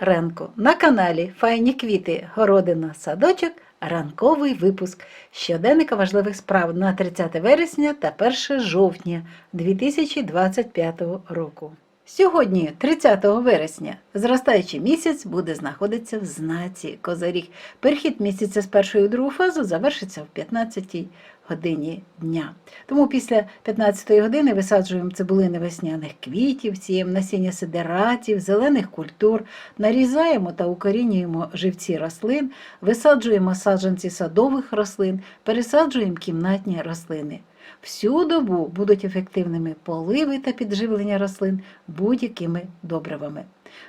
ранку на каналі Файні квіти, городина, садочок, ранковий випуск щоденника важливих справ на 30 вересня та 1 жовтня 2025 року. Сьогодні, 30 вересня, зростаючий місяць буде знаходитися в знаці Козиріг. Перехід місяця з першої у другу фазу завершиться в 15-й годині дня. Тому після 15-ї години висаджуємо цибулини весняних квітів, сіємо насіння сидератів, зелених культур, нарізаємо та укорінюємо живці рослин, висаджуємо саджанці садових рослин, пересаджуємо кімнатні рослини. Всю добу будуть ефективними поливи та підживлення рослин будь-якими добривами.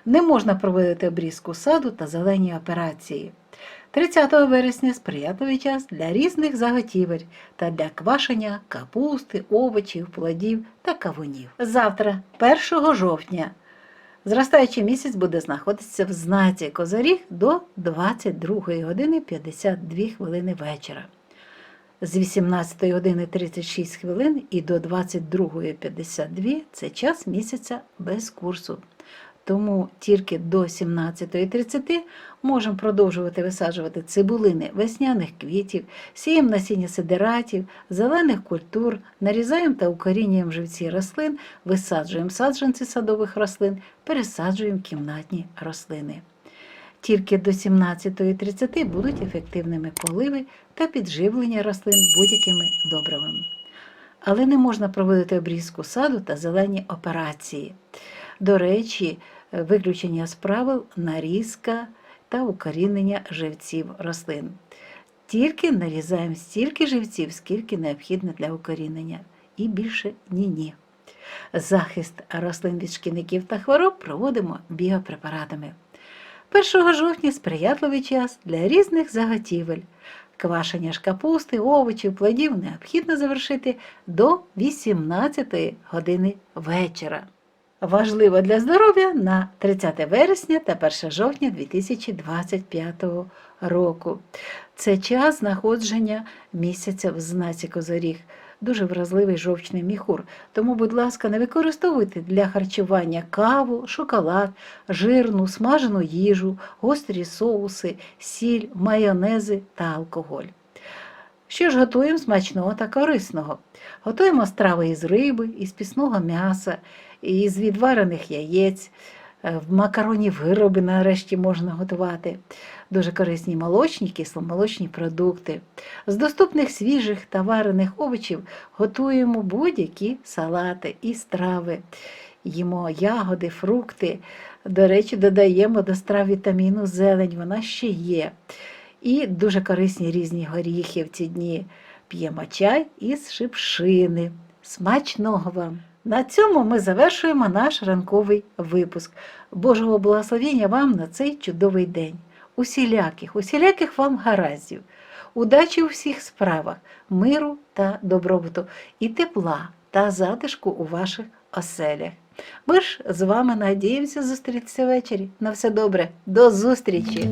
Не можна проводити обрізку саду та зелені операції. 30 вересня сприятливий час для різних заготівель та для квашення капусти, овочів, плодів та кавунів. Завтра, 1 жовтня, зростаючий місяць буде знаходитися в знаці Козаріг до 22 години 52 хвилини вечора. З 18 години 36 хвилин і до 22.52 це час місяця без курсу. Тому тільки до 17.30 можемо продовжувати висаджувати цибулини весняних квітів, сіємо насіння сидератів, зелених культур, нарізаємо та укорінюємо живці рослин, висаджуємо саджанці садових рослин, пересаджуємо кімнатні рослини. Тільки до 17.30 будуть ефективними поливи та підживлення рослин будь-якими добривами. Але не можна проводити обрізку саду та зелені операції. До речі, виключення з правил нарізка та укорінення живців рослин. Тільки нарізаємо стільки живців, скільки необхідно для укорінення, і більше ні-ні. Захист рослин від шкідників та хвороб проводимо біопрепаратами. 1 жовтня сприятливий час для різних заготівель. Квашення ж капусти, овочів, плодів необхідно завершити до 18 години вечора. Важливо для здоров'я на 30 вересня та 1 жовтня 2025 року. Це час знаходження місяця в знаці Козоріг. Дуже вразливий жовчний міхур. Тому, будь ласка, не використовуйте для харчування каву, шоколад, жирну, смажену їжу, гострі соуси, сіль, майонези та алкоголь. Що ж готуємо смачного та корисного? Готуємо страви із риби, із пісного м'яса, із відварених яєць, е, макаронні вироби нарешті можна готувати. Дуже корисні молочні, кисломолочні продукти. З доступних свіжих та варених овочів готуємо будь-які салати і страви. Їмо ягоди, фрукти. До речі, додаємо до страв вітаміну зелень, вона ще є. І дуже корисні різні горіхи в ці дні. П'ємо чай із шипшини. Смачного вам! На цьому ми завершуємо наш ранковий випуск. Божого благословення вам на цей чудовий день. Усіляких, усіляких вам гараздів, удачі у всіх справах, миру та добробуту, і тепла та затишку у ваших оселях. Ми ж з вами надіємося зустрітися ввечері. На все добре, до зустрічі!